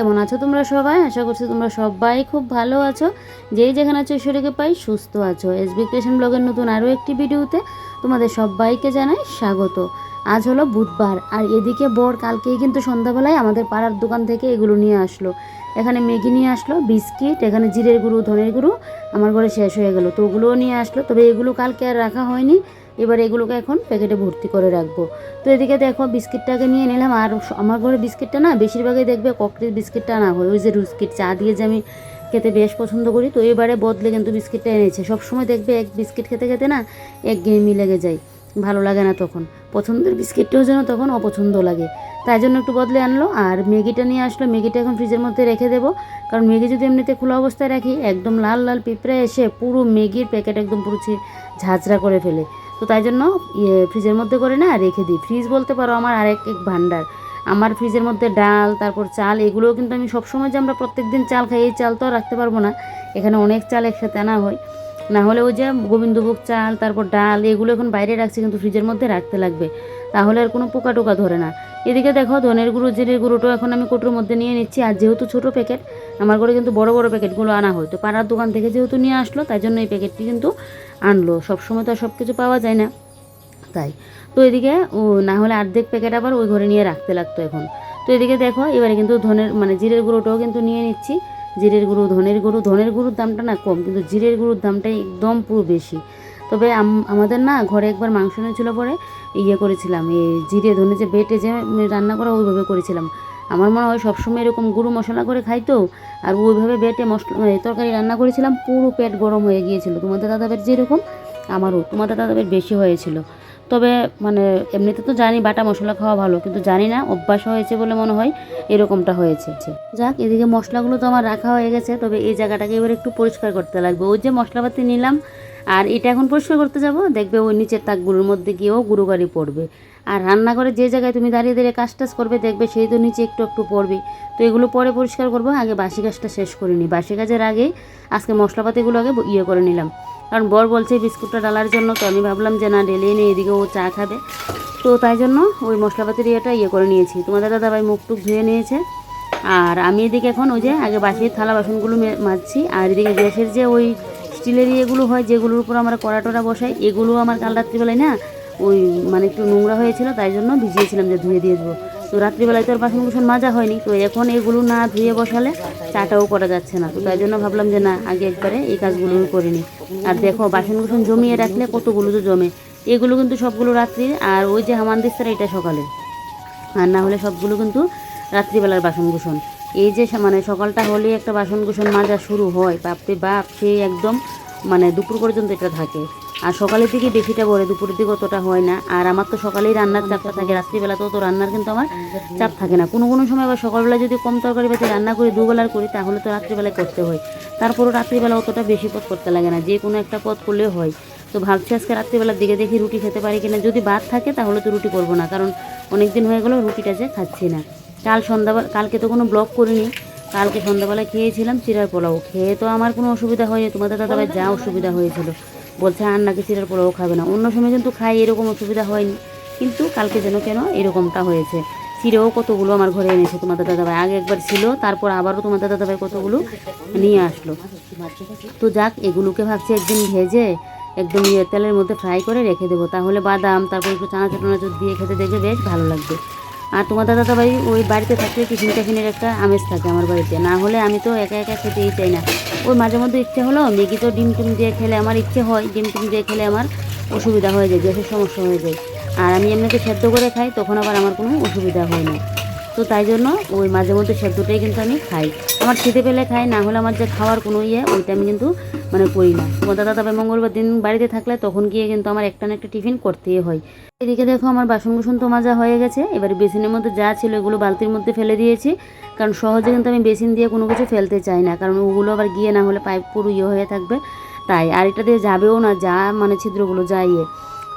কেমন আছো তোমরা সবাই? আশা করছি তোমরা সবাই খুব ভালো আছো। যেই যেখানে আছো ঈশ্বরীকে পাই সুস্থ আছো। এসবি ক্রিয়েশন ব্লগের নতুন আরও একটি ভিডিওতে তোমাদের সবাইকে জানাই স্বাগত। আজ হলো বুধবার, আর এদিকে বর কালকেই কিন্তু সন্ধ্যাবেলায় আমাদের পাড়ার দোকান থেকে এগুলো নিয়ে আসলো। এখানে ম্যাগি নিয়ে আসলো, বিস্কিট, এখানে জিরের গুঁড়ো, ধনের গুঁড়ো, আমার ঘরে শেষ হয়ে গেল। তো ওগুলোও নিয়ে আসলো, তবে এগুলো কালকে আর রাখা হয়নি। এবার এগুলোকে এখন প্যাকেটে ভর্তি করে রাখব। তো এদিকে দেখো বিস্কিটটাকে নিয়ে নিলাম, আর আমার ঘরে বিস্কিটটা না বেশিরভাগই দেখবে ককরির বিস্কিটটা না হয়, ওই যে রুস্কিট, চা দিয়ে যে আমি খেতে বেশ পছন্দ করি, তো এবারে বদলে কিন্তু বিস্কিটটা এনেছে। সবসময় দেখবে এক বিস্কিট খেতে খেতে না এক গেমি লেগে যায়, ভালো লাগে না তখন। পছন্দের বিস্কিটটাও যেন তখন অপছন্দ লাগে। তাই জন্য একটু বদলে আনলো, আর ম্যাগিটা নিয়ে আসলো, ম্যাগিটা এখন ফ্রিজের মধ্যে রেখে দেবো। কারণ ম্যাগি যদি এমনিতে খোলা অবস্থায় রাখি, একদম লাল লাল পিঁপড়ে এসে পুরো ম্যাগির প্যাকেট একদম পুরো ঝাঁঝরা করে ফেলে। তো তাই জন্য ইয়ে ফ্রিজের মধ্যে করে না রেখে দিই। ফ্রিজ বলতে পারো আমার আরেক এক ভান্ডার আমার ফ্রিজের মধ্যে ডাল, তারপর চাল, এগুলোও কিন্তু আমি সবসময় যে আমরা প্রত্যেক দিন চাল খাই, এই চাল তো আর রাখতে পারব না। এখানে অনেক চাল একসাথে আনা হয়। না হলে ওই যে গোবিন্দভোগ চাল, তারপর ডাল, এগুলো এখন বাইরে রাখছি, কিন্তু ফ্রিজের মধ্যে রাখতে লাগবে। তাহলে আর কোনো পোকা টোকা ধরে না। এদিকে দেখো ধনের গুঁড়ো, জিরের গুঁড়োটাও এখন আমি কোটোর মধ্যে নিয়ে নিচ্ছি। আর যেহেতু ছোটো প্যাকেট আমার ঘরে কিন্তু বড় বড় প্যাকেটগুলো আনা হয়। তো পাড়ার দোকান থেকে যেহেতু নিয়ে আসলো, তাই জন্য এই প্যাকেটটি কিন্তু আনলো। সবসময় তো আর সব কিছু পাওয়া যায় না। তাই। তো এদিকে ও, না হলে অর্ধেক প্যাকেট আবার ওই ঘরে নিয়ে রাখতে লাগতো এখন। তো এদিকে দেখো, এবারে কিন্তু ধনের মানে জিরের গুঁড়োটাও কিন্তু নিয়ে নিচ্ছি। জিরের গুঁড়ো, ধনের গুঁড়ো, ধনের গুঁড়োর দামটা না কম, কিন্তু জিরের গুঁড়োর দামটাই একদম পুরো বেশি। তবে আমাদের না ঘরে একবার মাংস এনেছিল পরে ইয়ে করেছিলাম, এই জিরে ধনে যে বেটে যে রান্না করা ওইভাবে করেছিলাম। আমার মনে হয় সবসময় এরকম গুঁড়ো মশলা করে খাই তো, আর ওইভাবে বেটে মশলা তরকারি রান্না করেছিলাম, পুরো পেট গরম হয়ে গিয়েছিল। তোমাদের দাদাবের যেরকম, আমারও, তোমাদের দাদাবের বেশি হয়েছিল। তবে মানে এমনিতে তো জানি বাটা মশলা খাওয়া ভালো, কিন্তু জানি না, অভ্যাস হয়েছে বলে মনে হয় এরকমটা হয়েছে। যাক, এদিকে মশলাগুলো তো আমার রাখা হয়ে গেছে, তবে এই জায়গাটাকে এবার একটু পরিষ্কার করতে লাগবে। ওই যে মশলাপাতি নিলাম আর এটা এখন পরিষ্কার করতে যাব, দেখবে ওই নিচের তাকগুলোর মধ্যে গিয়েও গুঁড়ো গাড়ি পড়বে। আর রান্নাঘরে যে জায়গায় তুমি দাঁড়িয়ে দাঁড়িয়ে কাজ টাজ করবে, দেখবে সেই তো নিচে একটু একটু পড়বে। তো এগুলো পরে পরিষ্কার করব, আগে বাসি কাজটা শেষ করে নিই। বাসি কাজের আগেই আজকে মশলাপাতিগুলো আগে ইয়ে করে নিলাম। কারণ বর বলছে বিস্কুটটা ডালার জন্য, তো আমি ভাবলাম যে না ডেলিয়ে নিয়ে এদিকে ও চা খাবে। তো তাই জন্য ওই মশলাপাতির ইয়েটা ইয়ে করে নিয়েছি। তোমাদের দাদাভাই মুখ টুক ধুয়ে নিয়েছে। আর আমি এদিকে এখন ওই যে আগে বাসির থালা বাসনগুলো মাজছি, আর এদিকে গ্যাসের যে ওই স্টিলের এগুলো হয়, যেগুলোর উপর আমরা কড়া টড়া বসাই, এগুলো আমার কাল রাত্রিবেলায় না ওই মানে একটু নোংরা হয়েছিল, তাই জন্য ভিজিয়েছিলাম যে ধুয়ে দিয়ে দেবো তো রাত্রিবেলায় তো আর বাসন কুসন মাজা হয়নি, তো এখন এগুলো না ধুয়ে বসালে চাটাও করা যাচ্ছে না। তো তাই জন্য ভাবলাম যে না, আগে একবারে এই কাজগুলো করে নিই। আর দেখো, বাসন কুসন জমিয়ে রাখলে কতগুলো তো জমে, এগুলো কিন্তু সবগুলো রাত্রি, আর ওই যে হামান দিস্তারা এটা সকালে। আর না হলে সবগুলো কিন্তু রাত্রিবেলার বাসন কুসন। এই যে মানে সকালটা হলেই একটা বাসন কুসন মাজা শুরু হয়। বাপরে বাপ, সে একদম মানে দুপুর পর্যন্ত এটা থাকে। আর সকালের দিকে বেশিটা বলে দুপুরের দিকে অতটা হয় না। আর আমার তো সকালেই রান্নার চাপটা থাকে, রাত্রিবেলা তো রান্নার কিন্তু আমার চাপ থাকে না। কোনো কোনো সময় আবার সকালবেলা যদি কম তরকারি পাতে রান্না করি, দুবেলার করি, তাহলে তো রাত্রিবেলায় করতে হয়। তারপরও রাত্রিবেলা অতটা বেশি পথ করতে লাগে না। যে কোনো একটা পথ করলেও হয়। তো ভাবছি আজকে রাত্রিবেলার দিকে দেখি রুটি খেতে পারি কিনা। যদি ভাত থাকে, তাহলে তো রুটি করব না। কারণ অনেক দিন হয়ে গেলো রুটিটা যে খাচ্ছি না। কাল সন্ধ্যাবেলা, কালকে তো কোনো ব্লগ করিনি। কালকে সন্ধ্যাবেলা খেয়েছিলাম চিরার পোলাও। খেয়ে তো আমার কোনো অসুবিধা হয়নি। তোমাদের দাদাভাই যা অসুবিধা হয়েছিল। বলছে, আর নাকি চিরার পোলাও খাবে না। অন্য সময় কিন্তু খাই, এরকম অসুবিধা হয়নি। কিন্তু কালকে যেন কেন এরকমটা হয়েছে। চিড়েও কতগুলো আমার ঘরে এনেছে তোমাদের দাদাভাই। আগে একবার ছিল, তারপর আবারও তোমাদের দাদাভাই কতগুলো নিয়ে আসলো। তো যাক, এগুলোকে ভাবছি একদিন ভেজে, একদম তেলের মধ্যে ফ্রাই করে রেখে দেবো। তাহলে বাদাম, তারপর একটু চানা চাটনা দিয়ে খেতে দেখবে বেশ ভালো লাগবে। আর তোমার দাদা ভাই ওই বাড়িতে থাকলে টিফিন টিফিনের একটা আমেজ থাকে আমার বাড়িতে। না হলে আমি তো একা একা খেতেই চাই না। ওই মাঝে মধ্যে ইচ্ছে হলো মেগি তো ডিম টিম দিয়ে খেলে আমার ইচ্ছে হয়, ডিম টিম দিয়ে খেলে আমার অসুবিধা হয়ে যায় গ্যাসের সমস্যা হয়ে যায়। আর আমি এমনিতে সেদ্ধ করে খাই, তখন আবার আমার কোনো অসুবিধা হয় না। তো তাই জন্য ওই মাঝে মধ্যে সেদ্ধটাই কিন্তু আমি খাই। আমার খেতে পেলে খাই, না হলে আমার যে খাওয়ার কোনো ইয়ে ওইটা আমি কিন্তু মানে করি না। তোমাদের দাদা ভাই মঙ্গলবার দিন বাড়িতে থাকলে তখন গিয়ে কিন্তু আমার একটা না একটা টিফিন করতেই হয়। এদিকে দেখো আমার বাসন কুসন তো মাজা হয়ে গেছে। এবারে বেসিনের মধ্যে যা ছিল এগুলো বালতির মধ্যে ফেলে দিয়েছি। কারণ সহজে কিন্তু আমি বেসিন দিয়ে কোনো কিছু ফেলতে চাই না। কারণ ওগুলো আবার গিয়ে না হলে পাইপ পুরো ইয়ে হয়ে থাকবে। তাই আর এটা দিয়ে যাবেও না, যা মানে ছিদ্রগুলো, যা ইয়ে।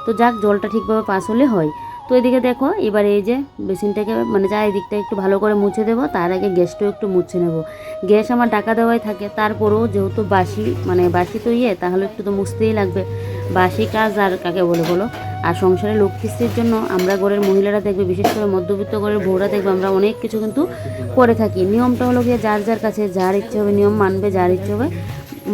তো যাক, জলটা ঠিকভাবে পাস হলে হয়। তো এদিকে দেখো, এবার এই যে বেসিনটাকে মানে যা এদিকটা একটু ভালো করে মুছে দেবো, তার আগে গ্যাসটাও একটু মুছে নেব। গ্যাস আমার ডাকা দেওয়াই থাকে, তারপরেও যেহেতু বাসি মানে বাসি তো ইয়ে তাহলে একটু তো মুছতেই লাগবে। বাসি কাজ আর কাকে বলে বলো? আর সংসারে লক্ষ্মী স্ত্রীর জন্য আমরা ঘরের মহিলারা দেখবে, বিশেষ করে মধ্যবিত্ত ঘরের বউরা দেখবে, আমরা অনেক কিছু কিন্তু করে থাকি। নিয়মটা হলো গিয়ে যার যার কাছে যার ইচ্ছে হবে, নিয়ম মানবে, যার ইচ্ছে হবে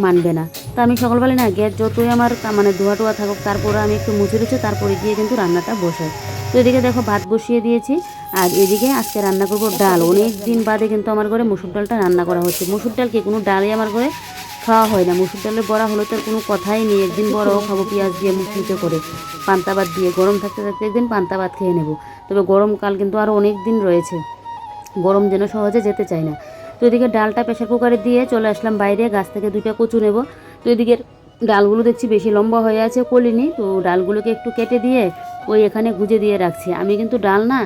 মানবে না। তো আমি সকালবেলা না, গ্যাস যতই আমার মানে ধোয়া টোয়া থাকুক তারপরে আমি একটু মুছে রুছে তারপরে গিয়ে কিন্তু রান্নাটা বসাই। তো এদিকে দেখো ভাত বসিয়ে দিয়েছি, আর এদিকে আজকে রান্না করব ডাল। অনেক দিন বাদে কিন্তু আমার ঘরে মুসুর ডালটা রান্না করা হচ্ছে। মুসুর ডাল কি? কোনো ডালই আমার ঘরে খাওয়া হয় না। মুসুর ডালের বড়া হলে তো কোনো কথাই নেই। একদিন বড়ও খাব পেঁয়াজ দিয়ে মুখিতে করে, পান্তা ভাত দিয়ে। গরম থাকতে থাকতে একদিন পান্তা ভাত খেয়ে নেব। তবে গরমকাল কিন্তু আরও অনেক দিন রয়েছে। গরম যেন সহজে যেতে চায় না। তো এদিকে ডালটা প্রেশার কুকারে দিয়ে চলে আসলাম বাইরে। গাছ থেকে দুইটা কচু নেব। তো এদিকে ডালগুলো দেখছি বেশি লম্বা হয়ে আছে কলিনি তো ডালগুলোকে একটু কেটে দিয়ে ওই এখানে গুজে দিয়ে রাখছি। আমি কিন্তু ডাল না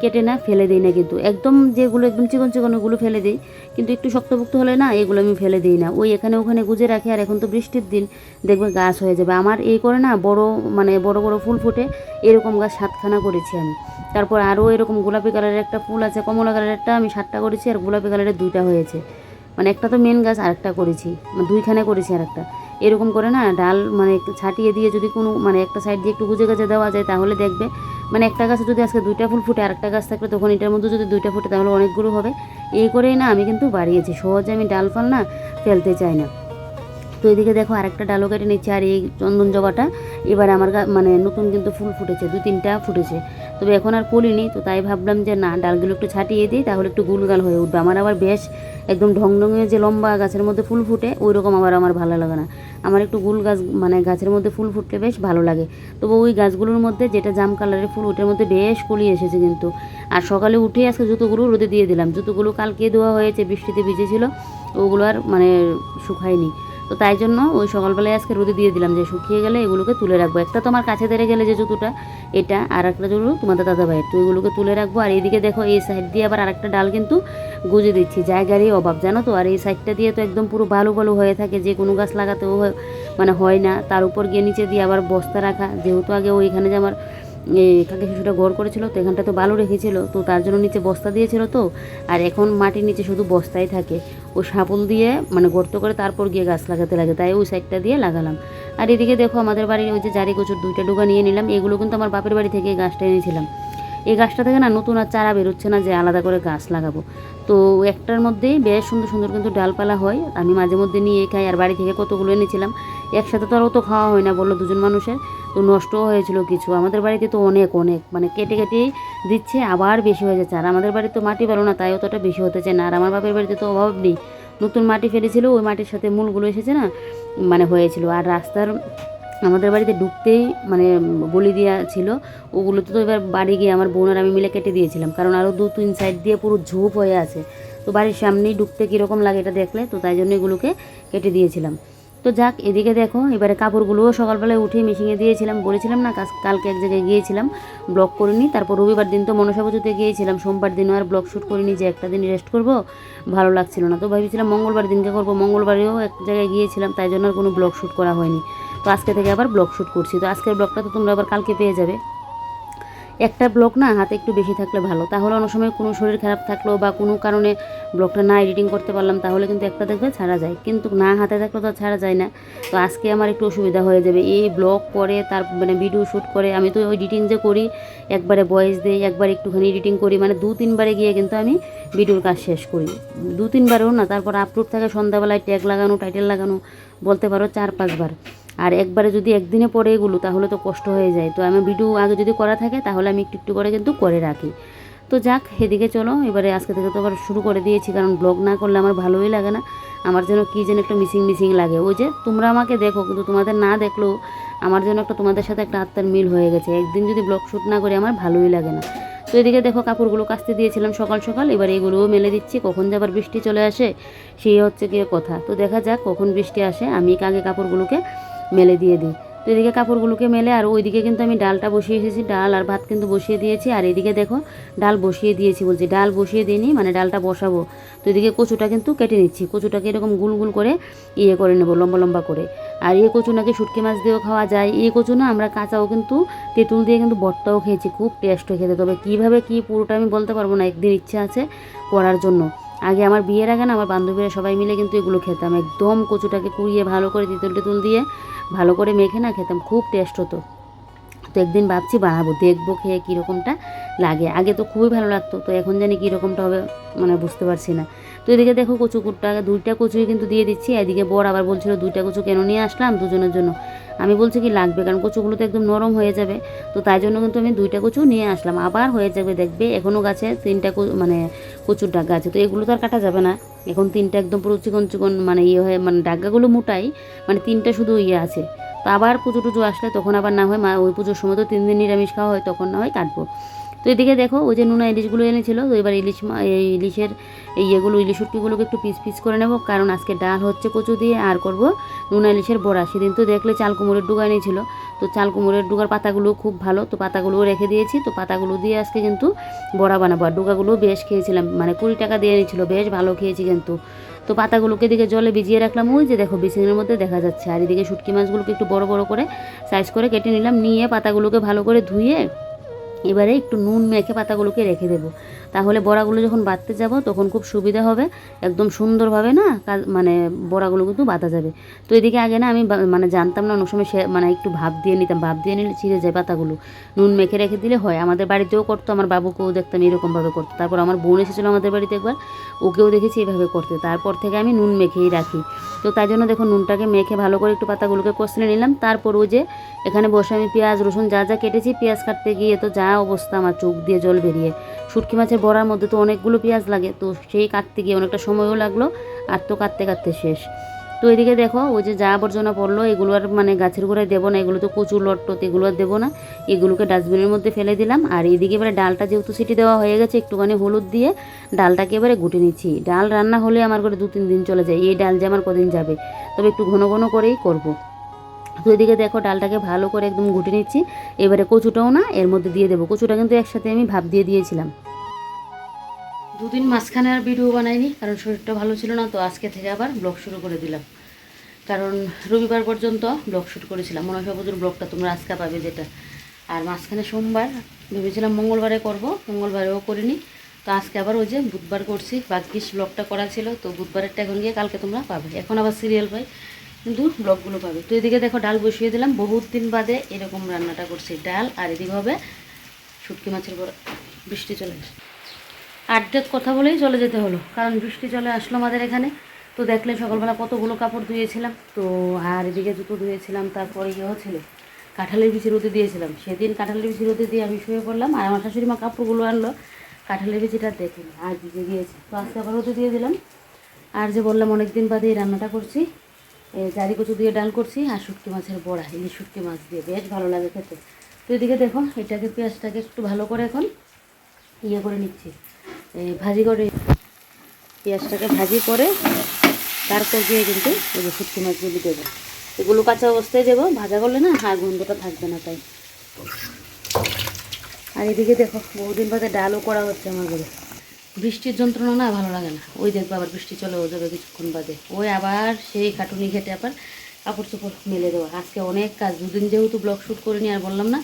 কেটে না ফেলে দিই না কিন্তু। একদম যেগুলো একদম চিকন চিকন ওগুলো ফেলে দিই, কিন্তু একটু শক্তপোক্ত হলে না এগুলো আমি ফেলে দিই না। ওই এখানে ওখানে গুজে রাখি, আর এখন তো বৃষ্টির দিন দেখবে গাছ হয়ে যাবে। আমার এই করে না বড় মানে বড় বড় ফুল ফুটে এরকম গাছ সাতখানা করেছি আমি। তারপর আরও এরকম গোলাপি কালারের একটা ফুল আছে, কমলা কালারেরটা আমি সাতটা করেছি, আর গোলাপি কালারের দুইটা হয়েছে। মানে একটা তো মেন গাছ, আরেকটা করেছি। মানে দুইখানে করেছি আরেকটা। এরকম করে না ডাল মানে ছাটিয়ে দিয়ে যদি কোনো মানে একটা সাইড দিয়ে একটু গুজে গাছে দেওয়া যায় তাহলে দেখবে মানে একটা গাছে যদি আজকে দুইটা ফুল ফুটে আরেকটা গাছ থাকলে তখন এটার মধ্যে যদি দুইটা ফুটে তাহলে অনেকগুলো হবে। এই করেই না আমি কিন্তু বাড়িয়েছি। সহজে আমি ডাল ফাল না ফেলতে চাই না। তো এদিকে দেখো আরেকটা ডালও কেটে নিচ্ছে আর এই চন্দন জবাটা। এবার আমার মানে নতুন কিন্তু ফুল ফুটেছে, দু তিনটা ফুটেছে। তবে এখন আর করিনি তো তাই ভাবলাম যে না, ডালগুলো একটু ছাটিয়ে দিই, তাহলে একটু গুলগাল হয়ে উঠবে। আমার আবার বেশ একদম ঢংঢঙে যে লম্বা গাছের মধ্যে ফুল ফুটে ওই রকম আবার আমার ভালো লাগে না। আমার একটু গুল গাছ মানে গাছের মধ্যে ফুল ফুটলে বেশ ভালো লাগে। তবে ওই গাছগুলোর মধ্যে যেটা জাম কালারের ফুল ওটার মধ্যে বেশ কলি এসেছে কিন্তু। আর সকালে উঠে আজকে জুতোগুলো রোদে দিয়ে দিলাম। জুতোগুলো কালকে ধোয়া হয়েছে, বৃষ্টিতে ভিজেছিল ওগুলো আর মানে শুকায়নি। তো তাই জন্য ওই সকালবেলায় আজকে রোদে দিয়ে দিলাম যে শুকিয়ে গেলে এগুলোকে তুলে রাখব। একটা তো আমার কাছে ধরে গেলে যে জুতোটা, এটা আর একটা জুতো তোমাদের দাদা ভাইয়ের তো এগুলোকে তুলে রাখব। আর এইদিকে দেখো এই সাইড দিয়ে আবার আরেকটা ডাল কিন্তু গুজে দিচ্ছি। জায়গারই অভাব, জানো তো? আর এই সাইডটা দিয়ে তো একদম পুরো ভালো ভালো হয়ে থাকে। যে কোনো গাছ লাগাতেও মানে হয় না। তার উপর গিয়ে নিচে দিয়ে আবার বস্তা রাখা। যেহেতু আগে ওইখানে যে আমার কাকে শিশুটা গড় করেছিল, তো এখানটা তো বালু রেখেছিল, তো তার জন্য নিচে বস্তা দিয়েছিল তো, আর এখন মাটির নিচে শুধু বস্তাই থাকে। ও সাপুল দিয়ে মানে গর্ত করে তারপর গিয়ে গাছ লাগাতে লাগে, তাই ওই সাইডটা দিয়ে লাগালাম। আর এদিকে দেখো আমাদের বাড়ির ওই যে জারি কচুর দুইটা ডুগা নিয়ে নিলাম, এগুলো কিন্তু আমার বাপের বাড়ি থেকে গাছটা এনেছিলাম। এই গাছটা থেকে না নতুন আর চারা বেরোচ্ছে না যে আলাদা করে গাছ লাগাবো। তো একটার মধ্যেই বেশ সুন্দর সুন্দর কিন্তু ডালপালা হয়। আমি মাঝে মধ্যে নিয়ে খাই আর বাড়ি থেকে কতগুলো এনেছিলাম, একসাথে তো আর অত খাওয়া হয় না বলল দুজন মানুষের। তো নষ্টও হয়েছিল কিছু। আমাদের বাড়িতে তো অনেক অনেক মানে কেটে কেটে দিচ্ছে, আবার বেশি হয়ে যাচ্ছে। আর আমাদের বাড়িতে তো মাটি ভালো না, তাই অতটা বেশি হতে চায় না। আর আমার বাপের বাড়িতে তো অভাব নেই। নতুন মাটি ফেলেছিল, ওই মাটির সাথে মূলগুলো এসেছে না মানে হয়েছিল। আর রাস্তার আমাদের বাড়িতে ঢুকতেই মানে বলি দেওয়া ছিল ওগুলো তো এবার বাড়ি গিয়ে আমার বোন আর আমি মিলে কেটে দিয়েছিলাম, কারণ আরও দু তিন সাইড দিয়ে পুরো ঝোপ হয়ে আছে। তো বাড়ির সামনেই ঢুকতে কীরকম লাগে এটা দেখলে, তো তাই জন্য এগুলোকে কেটে দিয়েছিলাম। তো যাক, এদিকে দেখো, এবারে কাপড়গুলোও সকালবেলায় উঠে মিশিয়ে দিয়েছিলাম, বলেছিলাম না কালকে এক জায়গায় গিয়েছিলাম ব্লগ করিনি, তারপর রবিবার দিন তো মনসা পুজোতে গিয়েছিলাম, সোমবার দিনও আর ব্লগ শ্যুট করিনি যে একটা দিন রেস্ট করব, ভালো লাগছিল না। তো ভেবেছিলাম মঙ্গলবার দিনকে করব, মঙ্গলবারেও এক জায়গায় গিয়েছিলাম, তাই জন্য আর কোনো ব্লগ শ্যুট করা হয়নি। তো আজকে থেকে আবার ব্লগ শ্যুট করছি। তো আজকের ব্লগটা তো তোমরা আবার কালকে পেয়ে যাবে। একটা ব্লগ না, হাতে একটু বেশি থাকলে ভালো। তাহলে অনেক সময় কোনো শরীর খারাপ থাকল বা কোনো কারণে ব্লগটা না এডিটিং করতে পারলাম, তাহলে কিন্তু একটা দেখবে ছাড়া যায়। কিন্তু না হাতে থাকলে তো ছাড়া যায় না। তো আজকে আমার একটু অসুবিধা হয়ে যাবে। এই ব্লগ করে, তার মানে ভিডিও শ্যুট করে, আমি তো এডিটিং যে করি, একবারে ভয়েস দিই, একবার একটুখানি এডিটিং করি মানে দু তিনবারে গিয়ে কিন্তু আমি ভিডিওর কাজ শেষ করি। দু তিনবারেও না, তারপর আপলোড থাকে সন্ধ্যাবেলায় ট্যাগ লাগানো টাইটেল লাগানো, বলতে পারো চার পাঁচবার। আর একবারে যদি একদিনে পরে এগুলো, তাহলে তো কষ্ট হয়ে যায়। তো আমি ভিডিও আগে যদি করা থাকে, তাহলে আমি একটু একটু করে কিন্তু করে রাখি। তো যাক, এদিকে চলো, এবারে আজকে থেকে তো আবার শুরু করে দিয়েছি, কারণ ব্লগ না করলে আমার ভালোই লাগে না। আমার যেন কী যেন একটা মিসিং মিসিং লাগে। ওই যে তোমরা আমাকে দেখো, কিন্তু তোমাদের না দেখলেও আমার জন্য একটা তোমাদের সাথে একটা আত্মার মিল হয়ে গেছে। একদিন যদি ব্লগ শ্যুট না করি, আমার ভালোই লাগে না। তো এদিকে দেখো, কাপড়গুলো কাচতে দিয়েছিলাম সকাল সকাল, এবার এগুলোও মেলে দিচ্ছি। কখন যে আবার বৃষ্টি চলে আসে, সেই হচ্ছে গিয়ে কথা। তো দেখা যাক কখন বৃষ্টি আসে, আমি আগে কাপড়গুলোকে মেলে দিয়ে দিই। তো এদিকে কাপড়গুলোকে মেলে আর ওইদিকে কিন্তু আমি ডালটা বসিয়ে এসেছি। ডাল আর ভাত কিন্তু বসিয়ে দিয়েছি। আর এদিকে দেখো, ডাল বসিয়ে দিয়েছি বলছি। ডাল বসিয়ে দিইনি মানে ডালটা বসাবো। তো এদিকে কচুটা কিন্তু কেটে নিচ্ছি। কচুটাকে এরকম গুল গুল করে ইয়ে করে নেব, লম্বা লম্বা করে। আর এই কচু নাকি শুটকি মাছ দিয়েও খাওয়া যায়। এই কচু না আমরা কাঁচাও কিন্তু তেঁতুল দিয়ে কিন্তু ভর্তাও খেয়েছি। খুব টেস্ট হয়ে খেতে তবে কীভাবে কী পুরোটা আমি বলতে পারব না। একদিন ইচ্ছা আছে করার জন্য। আগে আমার বিয়ের আগে না আমার বান্ধবীরা সবাই মিলে কিন্তু এগুলো খেতাম। একদম কচুটাকে কুড়িয়ে ভালো করে তিতুল টিতুল দিয়ে ভালো করে মেখে না খেতাম। খুব টেস্ট হতো। তো একদিন ভাবছি, বানাবো, দেখব খেয়ে কীরকমটা লাগে। আগে তো খুবই ভালো লাগতো। তো এখন জানি কীরকমটা হবে মানে বুঝতে পারছি না। তো এদিকে দেখো কচু কুটটা, দুইটা কচুই কিন্তু দিয়ে দিচ্ছি। এদিকে বর আবার বলছিল, দুইটা কচু কেন নিয়ে আসলাম দুজনের জন্য? আমি বলছি কি লাগবে, কারণ কচুগুলো তো একদম নরম হয়ে যাবে। তো তাই জন্য কিন্তু আমি দুইটা কচু নিয়ে আসলাম। আবার হয়ে যাবে দেখবে এখনও গাছে তিনটা মানে কচুর ডাগা আছে। তো এগুলো তো আর কাটা যাবে না। এখন তিনটা একদম পুরো চিকন চিকন মানে ইয়ে হয়ে মানে ডাগাগুলো মোটাই মানে তিনটা শুধু ইয়ে আছে। তো আবার পুজো টুজো আসলে তখন আবার না হয় মা, ওই পুজোর সময় তো তিন দিন নিরামিষ খাওয়া হয়, তখন না হয় কাটবো। তো এদিকে দেখো, ওই যে নুনা ইলিশগুলো এনেছিল, তো এবার ইলিশ এই ইলিশের এই ইয়েগুলো, ইলিশ উটকিগুলোকে একটু পিস পিস করে নেব, কারণ আজকে ডাল হচ্ছে কচু দিয়ে, আর করব নুনা ইলিশের বড়া। সেদিন তো দেখলে চাল কুমড়ের ডুগা এনেছিল, তো চাল কুমড়ের ডুগার পাতাগুলো খুব ভালো, তো পাতাগুলোও রেখে দিয়েছি, তো পাতাগুলো দিয়ে আজকে কিন্তু বড়া বানাবো। আর ডুগাগুলো বেশ খেয়েছিলাম মানে কুড়ি টাকা দিয়ে এনেছিল, বেশ ভালো খেয়েছি কিন্তু। তো পাতাগুলোকে এদিকে জলে ভিজিয়ে রাখলাম, ওই যে দেখো বেসিনের মধ্যে দেখা যাচ্ছে। আর এদিকে শুটকি মাছগুলোকে একটু বড় বড় করে সাইজ করে কেটে নিলাম, নিয়ে পাতাগুলোকে ভালো করে ধুয়ে এবারে একটু নুন মেখে পাতাগুলোকে রেখে দেবো। তাহলে বড়াগুলো যখন বাটতে যাব, তখন খুব সুবিধা হবে। একদম সুন্দরভাবে না মানে বড়াগুলো কিন্তু বাঁধা যাবে। তো এদিকে আগে না আমি মানে জানতাম না, অনেক সময় সে মানে একটু ভাব দিয়ে নিতাম, ভাব দিয়ে নিলে ছিঁড়ে যায় পাতাগুলো। নুন মেখে রেখে দিলে হয়। আমাদের বাড়িতেও করতো, আমার বাবুকেও দেখতাম এরকমভাবে করতো। তারপর আমার বোন এসেছিল আমাদের বাড়িতে একবার, ওকেও দেখেছি এভাবে করতে। তারপর থেকে আমি নুন মেখেই রাখি। তো তাই জন্য দেখো নুনটাকে মেখে ভালো করে একটু পাতাগুলোকে কষলে নিলাম। তারপর ওই যে এখানে বসে আমি পেঁয়াজ, রসুন যা যা কেটেছি, পেঁয়াজ কাটতে গিয়ে তো যা অবস্থা, আমার চোখ দিয়ে জল বেরিয়ে। শুটকি মাছের বড়ার মধ্যে তো অনেকগুলো পেঁয়াজ লাগে, তো সেই কাটতে গিয়ে অনেকটা সময়ও লাগল আর তো কাটতে কাটতে শেষ। তো এদিকে দেখো, ওই যে যা আবর্জনা পড়ল, এগুলো আর মানে গাছের গোড়ায় দেবো না, এগুলো তো কচুর লট্টত এগুলো আর দেবো না। এগুলোকে ডাস্টবিনের মধ্যে ফেলে দিলাম, আর এদিকে এবারে ডালটা যেহেতু সিটি দেওয়া হয়ে গেছে, একটুখানি হলুদ দিয়ে ডালটাকে এবারে গুটে নিচ্ছি। ডাল রান্না হলে আমার করে দু তিন দিন চলে যায়, এই ডাল যে আমার কদিন যাবে, তবে একটু ঘন ঘন করেই করব। তো এদিকে দেখো, ডালটাকে ভালো করে একদম গুটে নিচ্ছি, এবারে কচুটাও না, এর মধ্যে দিয়ে দেবো। কচুটা কিন্তু একসাথে আমি ভাপ দিয়ে দিয়েছিলাম। দুদিন মাঝখানে আর ভিডিও বানাইনি, কারণ শরীরটা ভালো ছিল না, তো আজকে থেকে আবার ব্লগ শুরু করে দিলাম। কারণ রবিবার পর্যন্ত ব্লগ শুট করেছিলাম। মনে হয় পুজোর ব্লগটা তোমরা আজকে পাবে যেটা। আর মাঝখানে সোমবার ভেবেছিলাম মঙ্গলবারে করব, মঙ্গলবারেও করিনি। তো আজকে আবার ওই যে বুধবার করছি বাকিস ব্লগটা করা ছিল, তো বুধবারেরটা এখন গিয়ে কালকে তোমরা পাবে। এখন আবার সিরিয়াল পাই কিন্তু ব্লগগুলো পাবে। তো এদিকে দেখো ডাল বসিয়ে দিলাম। বহুত দিন বাদে এরকম রান্নাটা করছি। ডাল আর এদিকে হবে শুটকি মাছের পর বৃষ্টি চলে আসে। আর্ধেক কথা বলেই চলে যেতে হলো, কারণ বৃষ্টি চলে আসলো আমাদের এখানে। তো দেখলে সকালবেলা কতগুলো কাপড় ধুয়েছিলাম, তো আর এদিকে জুতো ধুয়েছিলাম, তারপরে ইয়েও ছিল কাঁঠালের বিচি রোদে দিয়েছিলাম। সেদিন কাঁঠালের বিচি রোদে দিয়ে আমি শুয়ে পড়লাম, আর আমার শাশুড়ি মা কাপড়গুলো আনলো, কাঁঠালের বিচিটা দেখিনি আর ভিজে গিয়েছে তো আজকে আবার রোদে দিয়ে দিলাম। আর যে বললাম অনেক দিন বাদে এই রান্নাটা করছি। জারি কচু দিয়ে ডাল করছি, আর শুটকি মাছের বড়া, এই শুটকি মাছ দিয়ে। বেশ ভালো লাগে খেতে। তো এদিকে দেখো, এটাকে পেঁয়াজটাকে একটু ভালো করে এখন ইয়ে করে নিচ্ছি। ভাজি করে পেঁয়াজটাকে ভাজি করে তারপর দিয়ে কিন্তু ওই যে শুটকি মাছগুলি দেবো। এগুলো কাঁচা অবস্থায় দেবো, ভাজা করলে না আর গন্ধটা থাকবে না তাই। আর এদিকে দেখো, বহুদিন বাদে ডালও করা হচ্ছে আমার ঘরে বৃষ্টির যন্ত্রণা না ভালো লাগে না। ওই দেখব আবার বৃষ্টি চলেও যাবে কিছুক্ষণ বাদে। ওই আবার সেই খাটুনি ঘেটে আবার কাপড় চোপড় মেলে দেওয়া। আজকে অনেক কাজ, দুদিন যেহেতু ব্লগ শ্যুট করিনি আর বললাম না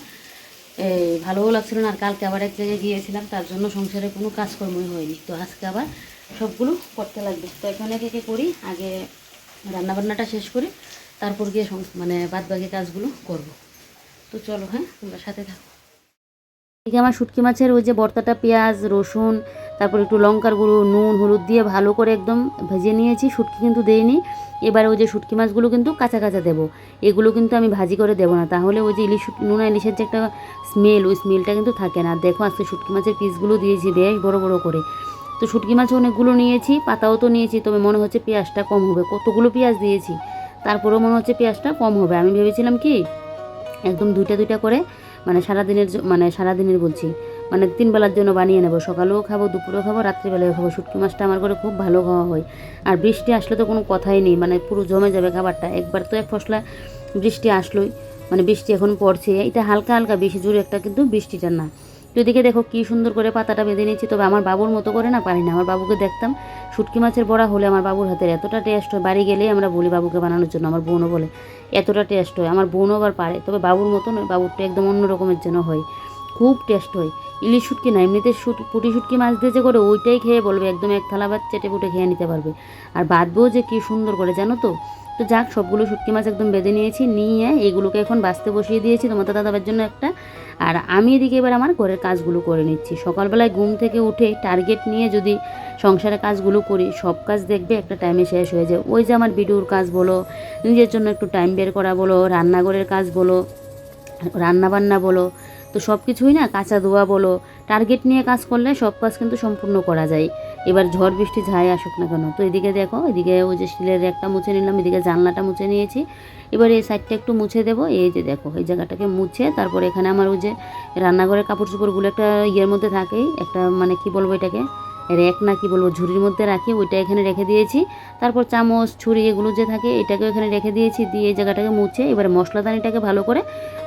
এই ভালোও লাগছিল না, আর কালকে আবার এক জায়গায় গিয়েছিলাম, তার জন্য সংসারে কোনো কাজকর্মই হয়নি। তো আজকে আবার সবগুলো করতে লাগবে। তো এখানে একে করি? আগে রান্নাবান্নাটা শেষ করি তারপর গিয়ে মানে বাদ বাকি কাজগুলো করব। তো চলো হ্যাঁ? তোমরা সাথে থাকো। এদিকে আমার শুটকি মাছের ওই যে বর্তাটা পেঁয়াজ, রসুন তারপর একটু লঙ্কার গুঁড়ো, নুন, হলুদ দিয়ে ভালো করে একদম ভেজে নিয়েছি। শুটকি কিন্তু দেইনি। এবারে ওই যে শুটকি মাছগুলো কিন্তু কাঁচা কাঁচা দেবো। এগুলো কিন্তু আমি ভাজি করে দেবো না। তাহলে ওই যে ইলিশ নোনা ইলিশের যে একটা স্মেল ওই স্মেলটা কিন্তু থাকে না। দেখো আজকে শুটকি মাছের পিসগুলো দিয়েছি বেশ বড় বড় করে। তো শুটকি মাছ অনেকগুলো নিয়েছি, পাতাও তো নিয়েছি, তবে মনে হচ্ছে পেঁয়াজটা কম হবে। কতগুলো পেঁয়াজ দিয়েছি? তারপরেও মনে হচ্ছে পেঁয়াজটা কম হবে। আমি ভেবেছিলাম কি, একদম দুইটা দুইটা করে মানে সারাদিনের মানে সারাদিনের বলছি। মানে তিন বেলার জন্য বানিয়ে নেব। সকালেও খাব, দুপুরেও খাব রাত্রিবেলাও খাব। শুটকি মাছটা আমার করে খুব ভালো খাওয়া হয়। আর বৃষ্টি আসলে তো কোনো কথাই নেই মানে পুরো জমে যাবে খাবারটা। একবার তো এক ফসলা বৃষ্টি আসলোই মানে বৃষ্টি এখন পড়ছে। এটা হালকা হালকা বেশি জোরে একটা কিন্তু বৃষ্টিটা না। তো এদিকে দেখো কী সুন্দর করে পাতাটা বেঁধে নিচ্ছি তবে আমার বাবুর মতো করে না, পারি না। আমার বাবুকে দেখতাম শুটকি মাছের বড়া হলে আমার বাবুর হাতের এতটা টেস্ট হয়। বাড়ি গেলেই আমরা বলি বাবুকে বানানোর জন্য, আমার বোনও বলে। এতটা টেস্ট হয়। আমার বোনও আবার পারে, তবে বাবুর মতো নয়, বাবুরটা একদম অন্য রকমের যেন হয়। খুব টেস্ট হয়। ইলিশ শুটকি না, এমনিতে পুটি শুটকি মাছ দিয়ে যে করে ওইটাই খেয়ে বলবে, একদম এক থালা ভাত চেটে পুটে খেয়ে নিতে পারবে। আর বাঁধবেও যে কী সুন্দর করে, জানো তো? তো যাক, সবগুলো শুটকি মাছ একদম বেঁধে নিয়েছি, নিয়ে এগুলোকে এখন বাঁচতে বসিয়ে দিয়েছি তোমাদের দাদাবার জন্য একটা। আর আমি এদিকে এবার আমার ঘরের কাজগুলো করে নিচ্ছি। সকালবেলায় ঘুম থেকে উঠে টার্গেট নিয়ে যদি সংসারের কাজগুলো করি, সব কাজ দেখবে একটা টাইমে শেষ হয়ে যায়। ওই যে আমার ভিডিওর কাজ বলো, নিজের জন্য একটু টাইম বের করা বলো, রান্নাঘরের কাজ বলো রান্না বান্না বলো তো সব কিছুই না কাঁচা দোয়া বলো টার্গেট নিয়ে কাজ করলে সব কাজ কিন্তু সম্পূর্ণ করা যায়। এবার ঝড় বৃষ্টি যাই আসুক না কেন, তো এদিকে দেখো, এদিকে ওই যে স্টিলের একটা মুছে নিলাম, এদিকে জানলাটা মুছে নিয়েছি। এবার এই সাইডটা একটু মুছে দেবো, এই যে দেখো, এই জায়গাটাকে মুছে তারপর এখানে আমার ওই যে রান্নাঘরের কাপড় চোপড়গুলো একটা ইয়ের মধ্যে থাকেই একটা মানে কি বলব এটাকে? র্যাক না কি বলব, ঝুড়ির মধ্যে রাখি, ওইটা এখানে রেখে দিয়েছি। তারপর চামচ, ছুরি, এগুলো যে থাকে এটাকে এখানে রেখে দিয়েছি, দিয়ে এই জায়গাটাকে মুছে, এবারে মশলাদানিটাকে ভালো করে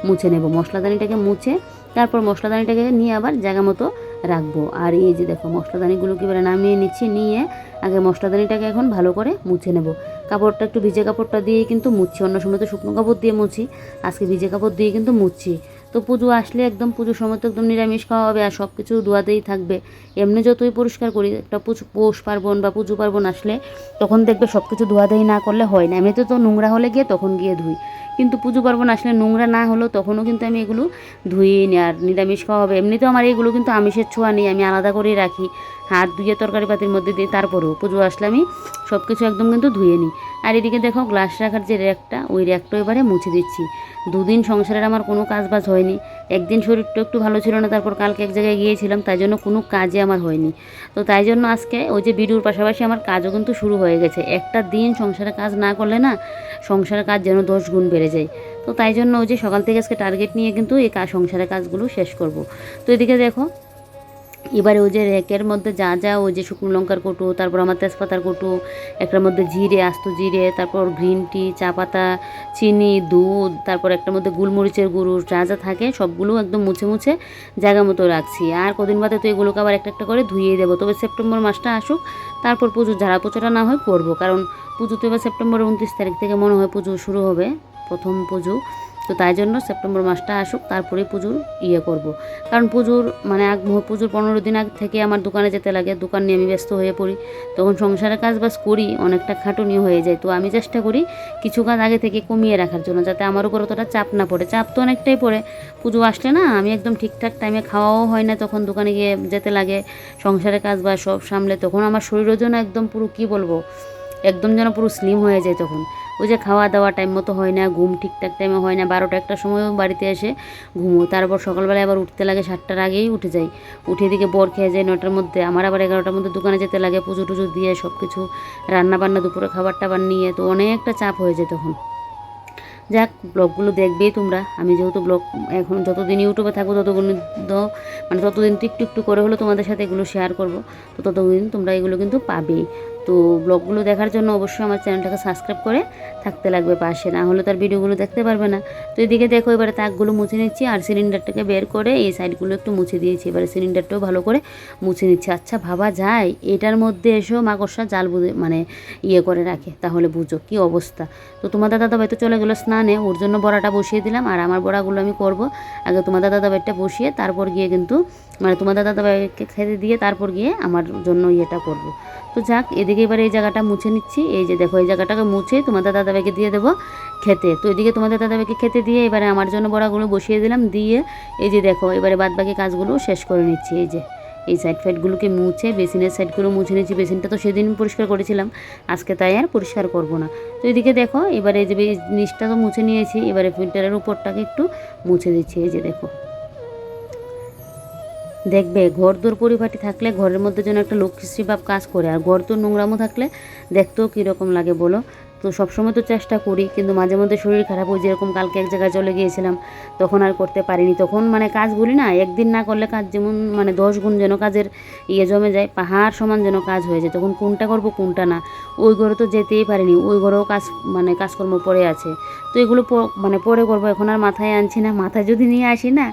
মুছে নেব। মশলাদানিটাকে মুছে, তারপর মশলাদানিটাকে নিয়ে আবার জায়গা মতো রাখব। আর এই যে দেখো মশলাদানিগুলোকে এবারে নামিয়ে নিচ্ছি, নিয়ে আগে মশলাদানিটাকে এখন ভালো করে মুছে নেব। কাপড়টা একটু ভিজে কাপড়টা দিয়ে কিন্তু মুছছি অন্য সময় তো শুকনো কাপড় দিয়ে মুছি, আজকে ভিজে কাপড় দিয়ে কিন্তু মুছছি তো পুজো আসলে একদম পুজোর সময় তো একদম নিরামিষ খাওয়া হবে আর সব কিছু দোয়াতেই থাকবে। এমনি যতই পরিষ্কার করি, একটা পুজো পৌষ পার্বণ বা পুজো পার্বণ আসলে তখন দেখবে সব কিছু ধোয়াধুয়ি না করলে হয় না। এমনিতে তো নোংরা হলে গিয়ে তখন গিয়ে ধুই। কিন্তু পুজো পার্বণ আসলে নোংরা না হলেও তখনও কিন্তু আমি এগুলো ধুয়ে নিই আর নিরামিষ খাওয়া হবে। এমনিতেও আমার এগুলো কিন্তু আমিষের ছোঁয়া নেই, আমি আলাদা করেই রাখি। হাত ধুয়ে তরকারি পাতির মধ্যে দিয়ে তারপরেও পুজো আসলে আমি সব কিছু একদম কিন্তু ধুয়ে নিই। আর এদিকে দেখো গ্লাস রাখার যে র্যাকটা, ওই র্যাকটা এবারে মুছে দিচ্ছি। দুদিন সংসারের আমার কোনো কাজ বাজ হয়নি। একদিন শরীরটা একটু ভালো ছিল না, তারপর কালকে এক জায়গায় গিয়েছিলাম, তাই জন্য কোনো কাজই আমার হয়নি। তো তাই জন্য আজকে ওই যে ভিডিওর পাশাপাশি আমার কাজও কিন্তু শুরু হয়ে গেছে। একটা দিন সংসারের কাজ না করলে না সংসারের কাজ যেন দশ গুণ বেড়ে যায়। তো তাই জন্য ওই যে সকাল থেকে আজকে টার্গেট নিয়ে কিন্তু এই কাজ সংসারের কাজগুলো শেষ করব। তো এদিকে দেখো এবারে ওই যে র্যাকের মধ্যে যা যা, ওই যে শুকনো লঙ্কার কোটো, তারপর আমার তেজপাতার কোটো, একটার মধ্যে জিরে, আস্ত জিরে, তারপর গ্রিন টি চা পাতা, চিনি, দুধ, তারপর একটার মধ্যে গোলমরিচের গুঁড়ো, যা যা থাকে সবগুলো একদম মুছে মুছে জায়গা মতো রাখছি। আর কদিন বাদে তো এগুলোকে আবার একটা একটা করে ধুয়ে দেবো। তবে সেপ্টেম্বর মাসটা আসুক, তারপর পুজো ঝাড়া পোছাটা না হয় করব। কারণ পুজো তো এবার সেপ্টেম্বরের উনত্রিশ তারিখ থেকে মনে হয় পুজো শুরু হবে, প্রথম পুজো। তো তাই জন্য সেপ্টেম্বর মাসটা আসুক তারপরে পুজোর ইয়ে করব। কারণ পুজোর মানে আগ পুজোর পনেরো দিন আগ থেকে আমার দোকানে যেতে লাগে, দোকান নিয়ে আমি ব্যস্ত হয়ে পড়ি। তখন সংসারের কাজ বাজ করি, অনেকটা খাটুনি হয়ে যায়। তো আমি চেষ্টা করি কিছু কাজ আগে থেকে কমিয়ে রাখার জন্য, যাতে আমার উপর অতটা চাপ না পড়ে। চাপ তো অনেকটাই পড়ে। পুজো আসলে না, আমি একদম ঠিকঠাক টাইমে খাওয়াও হয় না তখন দোকানে গিয়ে যেতে লাগে, সংসারের কাজ বা সব সামলে। তখন আমার শরীরের যেন একদম পুরো, কী বলব, একদম যেন পুরো স্লিম হয়ে যায় তখন। ওই যে খাওয়া দাওয়া টাইম মতো হয় না, ঘুম ঠিকঠাক টাইমে হয় না, বারোটা একটা সময়ও বাড়িতে এসে ঘুমো তারপর সকালবেলায় আবার উঠতে লাগে সাতটার আগেই উঠে যাই। উঠে দিকে বর খেয়ে যায় নটার মধ্যে, আমার আবার এগারোটার মধ্যে দোকানে যেতে লাগে, পুজো টুজো দিয়ে সব কিছু রান্না বান্না দুপুরে খাবার টাবার নিয়ে, তো অনেকটা চাপ হয়ে যায় তখন। যাক, ব্লগগুলো দেখবেই তোমরা। আমি যেহেতু ব্লগ এখন যতদিন ইউটিউবে থাকব, ততদিন মানে ততদিন তো একটু একটু করে হলেও তোমাদের সাথে এগুলো শেয়ার করব, তো ততদিন তোমরা এগুলো কিন্তু পাবেই। তো ব্লগগুলো দেখার জন্য অবশ্যই আমার চ্যানেলটাকে সাবস্ক্রাইব করে থাকতে লাগবে পাশে, না হলে তার ভিডিওগুলো দেখতে পারবে না। তো এদিকে দেখো, এবারে তাকগুলো মুছে নিচ্ছি আর সিলিন্ডারটাকে বের করে এই সাইডগুলো একটু মুছে দিয়েছি। এবারে সিলিন্ডারটাও ভালো করে মুছে নিচ্ছি। আচ্ছা ভাবা যায়, এটার মধ্যে এসেও মাকড়সা জাল মানে ইয়ে করে রাখে। তাহলে বুঝো কি অবস্থা। তো তোমাদের দাদা ভাই তো চলে গেলো স্নানে, ওর জন্য বড়াটা বসিয়ে দিলাম আর আমার বড়াগুলো আমি করব। আগে তোমাদের দাদা ভাইটা বসিয়ে তারপর গিয়ে কিন্তু মানে তোমাদের দাদা ভাইকে খেতে দিয়ে তারপর গিয়ে আমার জন্য ইয়েটা করব। তো যাক, এদিকে এবার এই জায়গাটা মুছে নিচ্ছি। এই যে দেখো, এই জায়গাটাকে মুছে তোমাদের দাদাভাইকে দিয়ে দেবো খেতে। তো এদিকে তোমাদের দাদাভাইকে খেতে দিয়ে এবারে আমার জন্য বড়াগুলো বসিয়ে দিলাম, দিয়ে এই যে দেখো, এবারে বাদ বাকি কাজগুলো শেষ করে নিচ্ছি। এই যে, এই সাইড ফাইডগুলোকে মুছে বেসিনের সাইডগুলো মুছে নিচ্ছি বেসিনটা তো সেদিন পরিষ্কার করেছিলাম, আজকে তাই আর পরিষ্কার করব না। তো এদিকে দেখো, এবারে এই যে নিচটা তো মুছে নিয়েছি, এবারে ফিল্টারের উপরটাকে একটু মুছে দিচ্ছি। এই যে দেখো। দেখবে ঘর দোর পরিপাটি থাকলে ঘরের মধ্যে যেন একটা লক্ষ্মীশ্রী ভাব কাজ করে, আর ঘর তোর নোংরামো থাকলে দেখতেও কীরকম লাগে বলো? তো সবসময় তো চেষ্টা করি, কিন্তু মাঝে মধ্যে শরীর খারাপ হয় যেরকম কালকে এক জায়গায় চলে গিয়েছিলাম, তখন আর করতে পারিনি। তখন মানে কাজ বলি না, একদিন না করলে কাজ যেমন মানে দশ গুণ যেন কাজের ইয়ে জমে যায়, পাহাড় সমান যেন কাজ হয়ে যায়, তখন কোনটা করব কোনটা না। ওই ঘরে তো যেতেই পারিনি, ওই ঘরেও কাজ মানে কাজকর্ম পড়ে আছে। তো এগুলো মানে পরে করব, এখন আর মাথায় আনছি না, মাথায় যদি নিয়ে আসি না,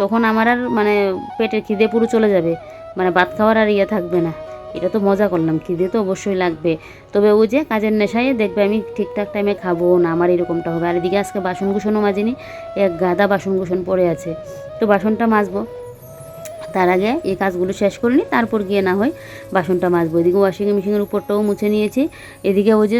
তখন আমার আর মানে পেটের খিদে পুরো চলে যাবে মানে ভাত খাওয়ার আর ইয়ে থাকবে না। এটা তো মজা করলাম, খিদে তো অবশ্যই লাগবে। তবে ওই যে কাজের নেশায় দেখবে আমি ঠিকঠাক টাইমে খাব না, আমার এরকমটা হবে। আর এদিকে আজকে বাসন কুসনও মাজিনি, এক গাদা বাসন কুসন পড়ে আছে। তো বাসনটা মাজবো। তার আগে এই কাজগুলো শেষ করে নিই তারপর গিয়ে না হয় বাসনটা মাজবো। এদিকে ওয়াশিং মেশিনের উপরটাও মুছে নিয়েছি। এদিকে ওই যে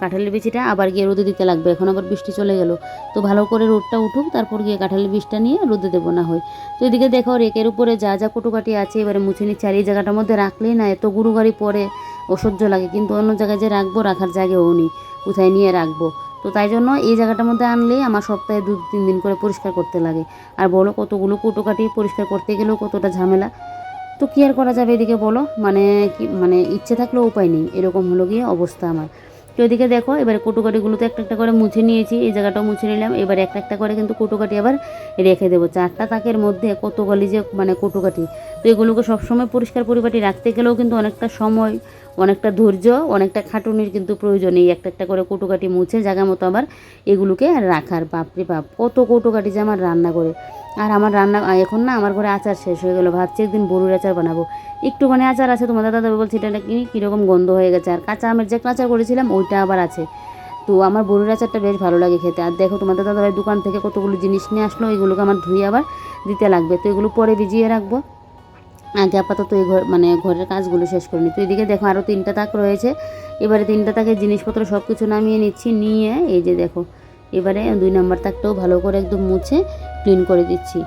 কাঁঠালের বিচিটা আবার গিয়ে রোদে দিতে লাগবে। এখন আবার বৃষ্টি চলে গেল। তো ভালো করে রোদটা উঠুক, তারপর গিয়ে কাঁঠালের বীজটা নিয়ে রোদে দেবো না হয়। তো এদিকে দেখো, রেকের উপরে যা যা কুটোকাটি আছে, এবারে মুছে নিচ্ছি। আর এই জায়গাটার মধ্যে রাখলেই না, এত গুরু গাড়ি পরে অসহ্য লাগে। কিন্তু অন্য জায়গায় যে রাখব, রাখার জায়গাও নেই। কোথায় নিয়ে রাখব? তো তাই জন্য এই জায়গাটার মধ্যে আনলেই আমার সপ্তাহে দু তিন দিন করে পরিষ্কার করতে লাগে। আর বলো কতগুলো কুটো কাটি পরিষ্কার করতে গেলেও কতটা ঝামেলা? তো কী আর করা যাবে এদিকে বলো? মানে কি মানে ইচ্ছে থাকলেও উপায় নেই। এরকম হলো গিয়ে অবস্থা আমার। তো এদিকে দেখো, এবারে কুটোকাটিগুলোতে একটা একটা করে মুছে নিয়েছি। এই জায়গাটাও মুছে নিলাম। এবার একটা একটা করে কিন্তু কুটোকাটি আবার রেখে দেবো। চারটা তাকের মধ্যে কতগুলি যে মানে কুটোকাটি। তো এগুলোকে সবসময় পরিষ্কার পরিপাটি রাখতে গেলেও কিন্তু অনেকটা সময় অনেকটা ধৈর্য, অনেকটা খাটুনির কিন্তু প্রয়োজন এই একটা একটা করে কুটোকাটি মুছে জায়গা মতো আবার এগুলোকে রাখার। বাপরে বাপ, কত কুটোকাটি যে আমার রান্না করে। আর আমার রান্না এখন না আমার ঘরে আচার শেষ হয়ে গেলো, ভাবছি একদিন বড়ুর আচার বানাবো। একটুখানি আচার আছে তোমাদের দাদা বলছি, এটা নাকি কীরকম গন্ধ হয়ে গেছে? আর কাঁচা আমের যে আচার করেছিলাম, ওইটা আবার আছে। তো আমার বড়ুর আচারটা বেশ ভালো লাগে খেতে। আর দেখো তোমাদের দাদাভাই দোকান থেকে কতগুলো জিনিস নিয়ে আসলো, এগুলোকে আমার ধুয়ে আবার দিতে লাগবে। তো এগুলো পরে ভিজিয়ে রাখব। আগে আপাতত এই ঘর মানে ঘরের কাজগুলো শেষ করে নিই তো এদিকে দেখো আরও তিনটা তাক রয়েছে। এবারে তিনটা তাকের জিনিসপত্র সব কিছু নামিয়ে নিচ্ছি, নিয়ে এই যে দেখো, এবারে দুই নম্বর তাকটাও ভালো করে একদম মুছে ক্লিন করে দিচ্ছি।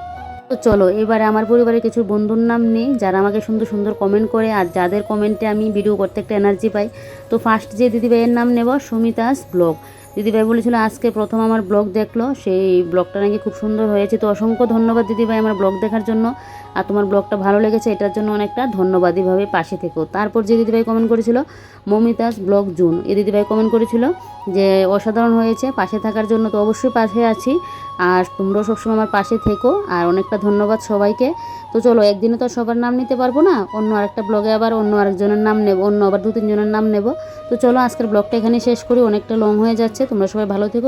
তো চলো, এবারে আমার পরিবারের কিছু বন্ধুর নাম নেই, যারা আমাকে সুন্দর সুন্দর কমেন্ট করে, আর যাদের কমেন্টে আমি ভিডিও করতে একটা এনার্জি পাই। তো ফার্স্ট যে দিদিভাইয়ের নাম নেব, সুমিতাস ব্লগ। দিদিভাই বলেছিল, আজকে প্রথম আমার ব্লগ দেখল। সেই ব্লগটা নাকি খুব সুন্দর হয়েছে। তো অসংখ্য ধন্যবাদ দিদিভাই আমার ব্লগ দেখার জন্য। আর তোমার ব্লগটা ভালো লেগেছে, এটার জন্য অনেকটা ধন্যবাদ এভাবে পাশে থেকো। তারপর যে দিদিভাই কমেন্ট করেছিল, মমিতাস ব্লগ জুন, এ দিদিভাই কমেন্ট করেছিল যে, অসাধারণ হয়েছে, পাশে থাকার জন্য তো অবশ্যই পাশে আছি, আর তোমরাও সবসময় আমার পাশে থেকো, আর অনেকটা ধন্যবাদ সবাইকে। তো চলো একদিনে তো সবার নাম নিতে পারব না, অন্য আরেকটা ব্লগে আবার অন্য আরেকজনের নাম নেব, অন্য আবার দু তিনজনের নাম নেব। তো চলো, আজকের ব্লগটা এখানে শেষ করি, অনেকটা লং হয়ে যাচ্ছে, তোমরা সবাই ভালো থেকো।